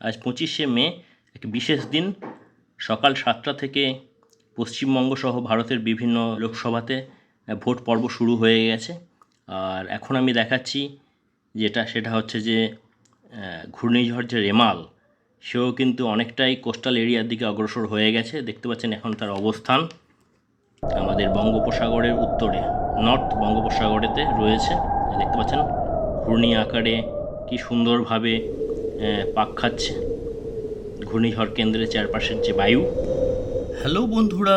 আজ পঁচিশে মে এক বিশেষ দিন। সকাল সাতটা থেকে পশ্চিমবঙ্গ সহ ভারতের বিভিন্ন লোকসভাতে ভোট পর্ব শুরু হয়ে গেছে। আর এখন আমি দেখাচ্ছি যেটা, সেটা হচ্ছে যে ঘূর্ণিঝড় যে রেমাল, সেও কিন্তু অনেকটাই কোস্টাল এরিয়ার দিকে অগ্রসর হয়ে গেছে। দেখতে পাচ্ছেন এখন তার অবস্থান। আমাদের বঙ্গোপসাগরের উত্তরে, নর্থ বঙ্গোপসাগরেতে রয়েছে। দেখতে পাচ্ছেন ঘূর্ণি আকারে কি সুন্দরভাবে পাক খাচ্ছে। ঘূর্ণিঝড় কেন্দ্রের চারপাশের যে বায়ু। হ্যালো বন্ধুরা,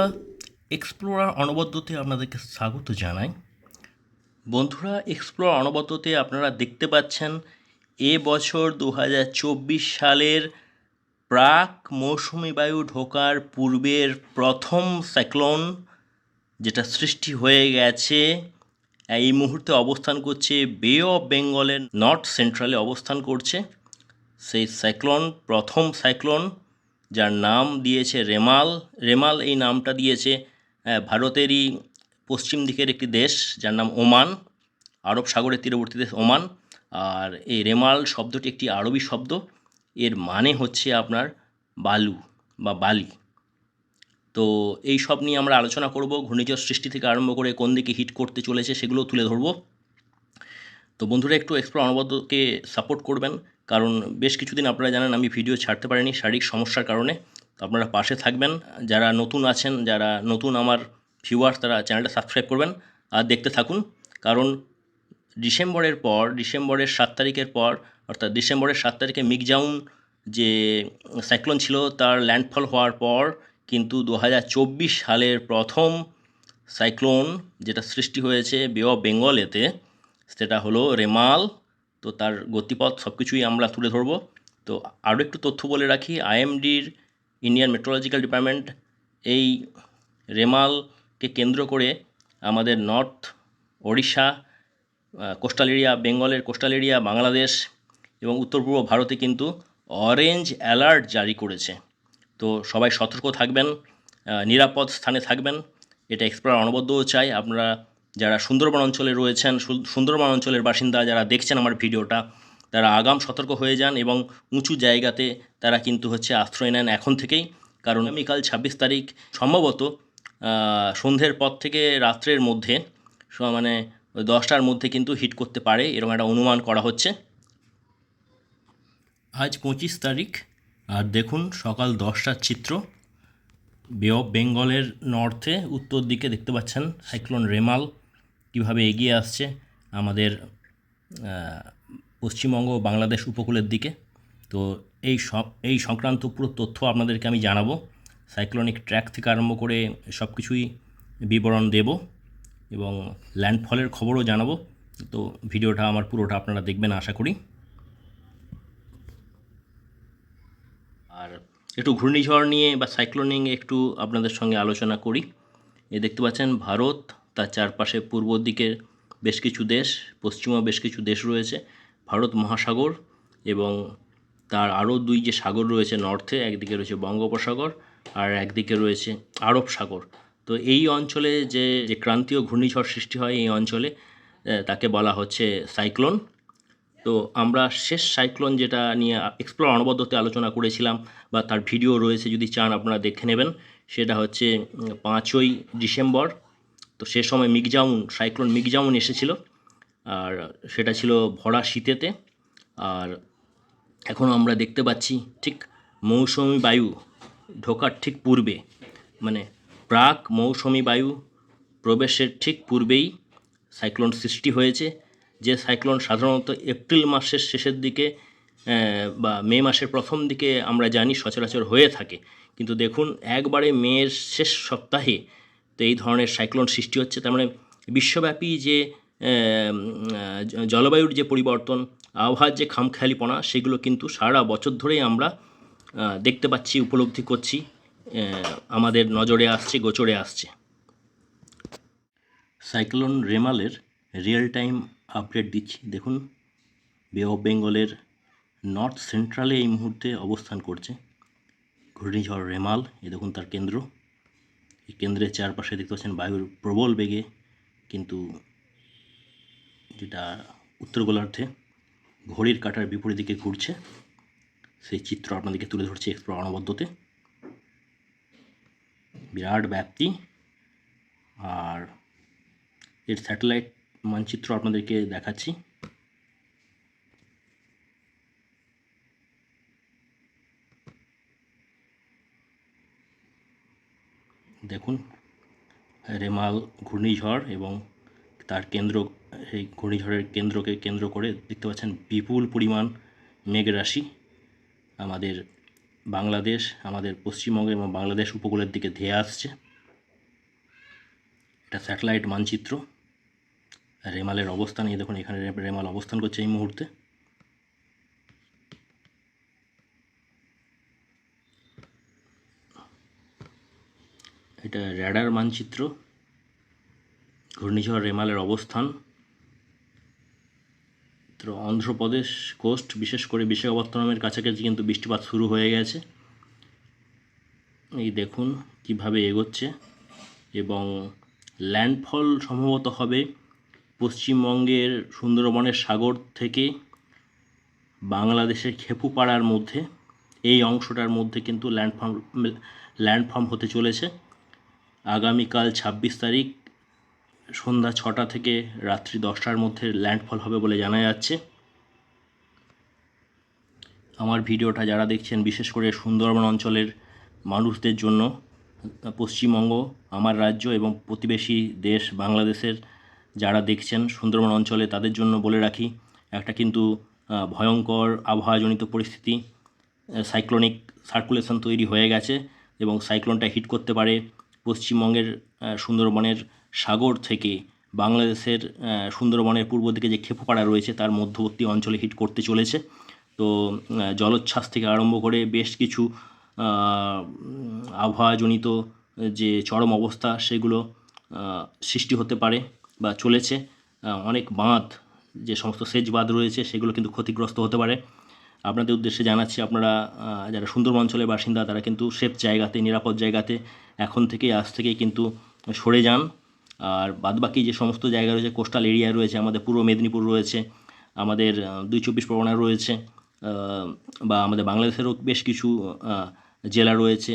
এক্সপ্লোরার অনবদ্যতে আপনাদেরকে স্বাগত জানাই। বন্ধুরা এক্সপ্লোর অনবদ্যতে আপনারা দেখতে পাচ্ছেন, এ বছর দু হাজার চব্বিশ সালের প্রাক মৌসুমি বায়ু ঢোকার পূর্বের প্রথম সাইক্লোন যেটা সৃষ্টি হয়ে গেছে, এই মুহূর্তে অবস্থান করছে বে অফ বেঙ্গলের নর্থ সেন্ট্রালে অবস্থান করছে। সেই সাইক্লোন, প্রথম সাইক্লোন, যার নাম দিয়েছে রেমাল। রেমাল এই নামটা দিয়েছে ভারতেরই পশ্চিম দিকের একটি দেশ, যার নাম ওমান, আরব সাগরের তীরবর্তী দেশ ওমান। আর এই রেমাল শব্দটি একটি আরবি শব্দ। এর মানে হচ্ছে আপনার বালু বা বালি। তো এই সব নিয়ে আমরা আলোচনা করব, ঘূর্ণিঝড় সৃষ্টি থেকে আরম্ভ করে কোন দিকে হিট করতে চলেছে সেগুলো তুলে ধরবো। তো বন্ধুরা, একটু এক্সপ্লোর অনবদ্যকে সাপোর্ট করবেন। কারণ বেশ কিছুদিন আপনারা জানেন আমি ভিডিও ছাড়তে পারিনি শারীরিক সমস্যার কারণে। তো আপনারা পাশে থাকবেন। যারা নতুন আছেন, যারা নতুন আমার ভিউয়ার্স তারা চ্যানেলটা সাবস্ক্রাইব করবেন আর দেখতে থাকুন। কারণ ডিসেম্বরের পর, ডিসেম্বরের সাত তারিখের পর, অর্থাৎ ডিসেম্বরের সাত তারিখে মিগজাউন যে সাইক্লোন ছিল, তার ল্যান্ডফল হওয়ার পর কিন্তু দু হাজার চব্বিশ সালের প্রথম সাইক্লোন যেটা সৃষ্টি হয়েছে বে অফ বেঙ্গলেতে, সেটা হলো রেমাল। তো তার গতিপথ সব কিছুই আমরা তুলে ধরবো। তো আরও একটু তথ্য বলে রাখি, আইএমডির ইন্ডিয়ান মেট্রোলজিক্যাল ডিপার্টমেন্ট এই রেমালকে কেন্দ্র করে আমাদের নর্থ ওড়িশা কোস্টাল এরিয়া বেঙ্গলের কোস্টাল এরিয়া বাংলাদেশ এবং উত্তর পূর্ব ভারতে কিন্তু অরেঞ্জ অ্যালার্ট জারি করেছে। তো সবাই সতর্ক থাকবেন নিরাপদ স্থানে থাকবেন, এটা এক্সপ্লোর অনবদ্যও চাই আপনারা যারা সুন্দরবন অঞ্চলে রয়েছেন সুন্দরবন অঞ্চলের বাসিন্দা যারা দেখছেন আমার ভিডিওটা, তারা আগাম সতর্ক হয়ে যান এবং উঁচু জায়গাতে তারা কিন্তু হচ্ছে আশ্রয় নেন এখন থেকেই। কারণ আগামীকাল ছাব্বিশ তারিখ সম্ভবত সন্ধ্যের পর থেকে রাত্রের মধ্যে মানে দশটার মধ্যে কিন্তু হিট করতে পারে এরকম একটা অনুমান করা হচ্ছে। আজ পঁচিশ তারিখ, আর দেখুন সকাল দশটার চিত্র। বে অফ বেঙ্গলের নর্থে, উত্তর দিকে দেখতে পাচ্ছেন, সাইক্লোন রেমাল। কীভাবে এগিয়ে আসছে আমাদের পশ্চিমবঙ্গ বাংলাদেশ উপকূলের দিকে। তো এই সব, এই সংক্রান্ত পুরো তথ্য আপনাদেরকে আমি জানাব। সাইক্লোনিক ট্র্যাক থেকে আরম্ভ করে সব কিছুই বিবরণ দেব এবং ল্যান্ডফলের খবরও জানাব। তো ভিডিওটা আমার পুরোটা আপনারা দেখবেন, আশা করি। আর একটু ঘূর্ণিঝড় নিয়ে বা সাইক্লোনিং একটু আপনাদের সঙ্গে আলোচনা করি। এ দেখতে পাচ্ছেন, ভারত তার চারপাশে পূর্ব দিকের বেশ কিছু দেশ পশ্চিমা বেশ কিছু দেশ রয়েছে, ভারত মহাসাগর এবং তার আরও দুই যে সাগর রয়েছে নর্থে, একদিকে রয়েছে বঙ্গোপসাগর আর একদিকে রয়েছে আরব সাগর। তো এই অঞ্চলে যে যে ক্রান্তীয় ঘূর্ণিঝড় সৃষ্টি হয় এই অঞ্চলে তাকে বলা হচ্ছে সাইক্লোন। তো আমরা শেষ সাইক্লোন যেটা নিয়ে এক্সপ্লোর অনবদ্যতে আলোচনা করেছিলাম বা তার ভিডিও রয়েছে যদি চান আপনারা দেখে নেবেন, সেটা হচ্ছে পাঁচই ডিসেম্বর। তো সে সময় মিগজাউন সাইক্লোন মিগজাউন এসেছিল। আর সেটা ছিল ভরা শীতেতে। আর এখন আমরা দেখতে পাচ্ছি ঠিক মৌসুমি বায়ু ঢোকার ঠিক পূর্বে। মানে প্রাক মৌসুমি বায়ু প্রবেশের ঠিক পূর্বেই সাইক্লোন সৃষ্টি হয়েছে। যে সাইক্লোন সাধারণত এপ্রিল মাসের শেষের দিকে বা মে মাসের প্রথম দিকে আমরা জানি সচরাচর হয়ে থাকে। কিন্তু দেখুন, একবারে মেয়ের শেষ সপ্তাহে তো এই ধরনের সাইক্লোন সৃষ্টি হচ্ছে। তার মানে বিশ্বব্যাপী যে জলবায়ুর যে পরিবর্তন, আবহাওয়ার যে খামখেয়ালিপনা, সেগুলো কিন্তু সারা বছর ধরেই আমরা দেখতে পাচ্ছি, উপলব্ধি করছি আমাদের নজরে আসছে, গোচরে আসছে। সাইক্লোন রেমালের রিয়েল টাইম আপডেট দিচ্ছি। দেখুন বে অফ বেঙ্গলের নর্থ সেন্ট্রালে এই মুহূর্তে অবস্থান করছে। ঘূর্ণিঝড় রেমাল, এ দেখুন তার কেন্দ্র। কেন্দ্রের চারপাশে দেখতে পাচ্ছেন বায়ুর প্রবল বেগে কিন্তু যেটা উত্তর গোলার্ধে ঘড়ির কাঁটার বিপরীত দিকে ঘুরছে, সেই চিত্র আপনাদেরকে তুলে ধরছে এক্সপ্লোর অনবদ্যতে। বিরাট ব্যাপ্তি। আর এর স্যাটেলাইট মানচিত্র আপনাদেরকে দেখাচ্ছি। দেখুন, রেমাল ঘূর্ণিঝড় এবং তার কেন্দ্র, সেই ঘূর্ণিঝড়ের কেন্দ্রকে কেন্দ্র করে দেখতে পাচ্ছেন বিপুল পরিমাণ মেঘরাশি আমাদের বাংলাদেশ, আমাদের পশ্চিমবঙ্গ এবং বাংলাদেশ উপকূলের দিকে ধেয়ে আসছে। এটা স্যাটেলাইট মানচিত্র। রেমালের অবস্থান, এই দেখুন, এখানে রেমাল অবস্থান করছে এই মুহূর্তে। এটা র্যাডার মানচিত্র, ঘূর্ণিঝড় রেমালের অবস্থান, তো অন্ধ্রপ্রদেশ কোস্ট, বিশেষ করে বিশাখাপত্তনমের কাছাকাছি কিন্তু বৃষ্টিপাত শুরু হয়ে গেছে। এই দেখুন কীভাবে এগোচ্ছে এবং ল্যান্ডফল সম্ভবত হবে পশ্চিমবঙ্গের সুন্দরবনের সাগর থেকে বাংলাদেশের খেপুপাড়ার মধ্যে। এই অংশটার মধ্যে কিন্তু ল্যান্ডফর্ম ল্যান্ডফর্ম হতে চলেছে। আগামীকাল ছাব্বিশ তারিখ সন্ধ্যা ছটা থেকে রাত্রি দশটার মধ্যে ল্যান্ডফল হবে বলে জানা যাচ্ছে। আমার ভিডিওটা যারা দেখছেন, বিশেষ করে সুন্দরবন অঞ্চলের মানুষদের জন্য, পশ্চিমবঙ্গ, আমার রাজ্য এবং প্রতিবেশী দেশ বাংলাদেশের যারা দেখছেন সুন্দরবন অঞ্চলে, তাদের জন্য বলে রাখি, একটা কিন্তু ভয়ঙ্কর আবহাওয়াজনিত পরিস্থিতি সাইক্লোনিক সার্কুলেশন তৈরি হয়ে গেছে এবং সাইক্লোনটা হিট করতে পারে। পশ্চিমবঙ্গের সুন্দরবনের সাগর থেকে বাংলাদেশের সুন্দরবনের পূর্ব দিকে যে ক্ষেপপাড়া রয়েছে, তার মধ্যবর্তী অঞ্চলে হিট করতে চলেছে। তো জলোচ্ছ্বাস থেকে আরম্ভ করে বেশ কিছু আবহাওয়াজনিত যে চরম অবস্থা, সেগুলো সৃষ্টি হতে পারে বা চলেছে। অনেক বাঁধ, যে সমস্ত সেচ বাঁধ রয়েছে, সেগুলো কিন্তু ক্ষতিগ্রস্ত হতে পারে। আপনাদের উদ্দেশ্যে জানাচ্ছি আপনারা যারা সুন্দরবন অঞ্চলের বাসিন্দা তারা কিন্তু সেফ জায়গাতে নিরাপদ জায়গাতে এখন থেকেই আজ থেকেই কিন্তু সরে যান। আর বাদবাকি যে সমস্ত জায়গা রয়েছে কোস্টাল এরিয়া রয়েছে আমাদের পূর্ব মেদিনীপুর রয়েছে আমাদের দুই চব্বিশ পরগনা রয়েছে বা আমাদের বাংলাদেশেরও বেশ কিছু জেলা রয়েছে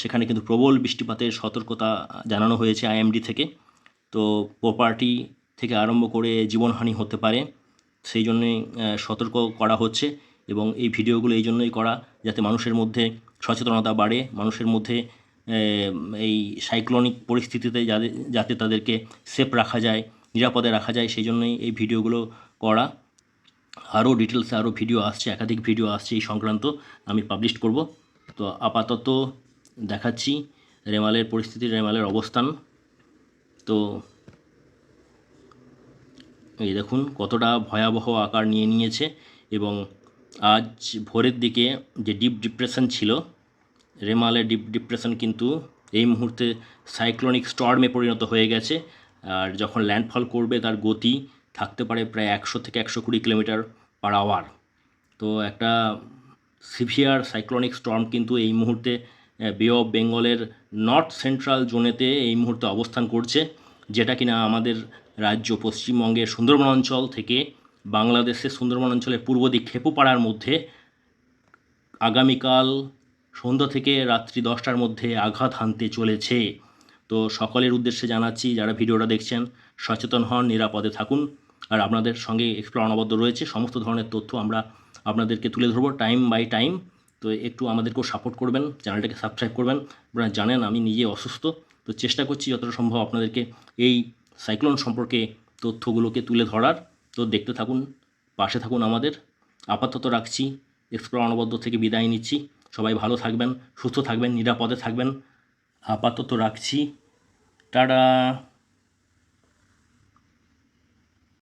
সেখানে কিন্তু প্রবল বৃষ্টিপাতের সতর্কতা জানানো হয়েছে আইএমডি থেকে। তো প্রপার্টি থেকে আরম্ভ করে জীবনহানি হতে পারে সেই জন্যই আহ, সতর্ক করা হচ্ছে। এবং এই ভিডিওগুলো এই জন্যই করা যাতে মানুষের মধ্যে সচেতনতা বাড়ে, মানুষের মধ্যে এই সাইক্লোনিক পরিস্থিতিতে যাতে যাতে তাদেরকে সেফ রাখা যায়, নিরাপদে রাখা যায়, সেই জন্যই এই ভিডিওগুলো করা। আরও ডিটেলসে আরও ভিডিও আসছে, একাধিক ভিডিও আসছে এই সংক্রান্ত, আমি পাবলিশ করব। তো আপাতত দেখাচ্ছি রেমালের পরিস্থিতি, রেমালের অবস্থান। তো এই দেখুন কতটা ভয়াবহ আকার নিয়ে নিয়েছে এবং আজ ভোরের দিকে যে ডিপ ডিপ্রেশন ছিল, রেমালের ডিপ ডিপ্রেশন কিন্তু এই মুহূর্তে সাইক্লোনিক স্টর্মে পরিণত হয়ে গেছে। আর যখন ল্যান্ডফল করবে, তার গতি থাকতে পারে প্রায় একশো থেকে একশো কুড়ি কিলোমিটার পার আওয়ার। তো একটা সিভিয়ার সাইক্লোনিক স্টর্ম কিন্তু এই মুহূর্তে বে অফ বেঙ্গলের নর্থ সেন্ট্রাল জোনেতে এই মুহূর্তে অবস্থান করছে, যেটা কিনা আমাদের রাজ্য পশ্চিমবঙ্গের সুন্দরবন অঞ্চল থেকে বাংলাদেশের সুন্দরবন অঞ্চলের পূর্ব দিক খেপুপাড়ার মধ্যে আগামীকাল সন্ধ্যা থেকে রাত্রি দশটার মধ্যে আঘাত হানতে চলেছে। তো সকলের উদ্দেশ্যে জানাচ্ছি, যারা ভিডিওটা দেখছেন, সচেতন হন, নিরাপদে থাকুন। আর আপনাদের সঙ্গে এক্সপ্লোর অনবদ্য রয়েছে। সমস্ত ধরনের তথ্য আমরা আপনাদেরকে তুলে ধরবো টাইম বাই টাইম তো একটু আমাদেরকেও সাপোর্ট করবেন, চ্যানেলটাকে সাবস্ক্রাইব করবেন। আপনারা জানেন, আমি নিজে অসুস্থ। তো চেষ্টা করছি যতটা সম্ভব আপনাদেরকে এই সাইক্লোন সম্পর্কে তথ্যগুলোকে তুলে ধরার। তো দেখতে থাকুন, পাশে থাকুন আমাদের। আপাতত রাখছি এক্সপ্লোর অনবদ্য থেকে বিদায় নিচ্ছি। সবাই ভালো থাকবেন, সুস্থ থাকবেন, নিরাপদে থাকবেন। আপাতত রাখছি। টাটা!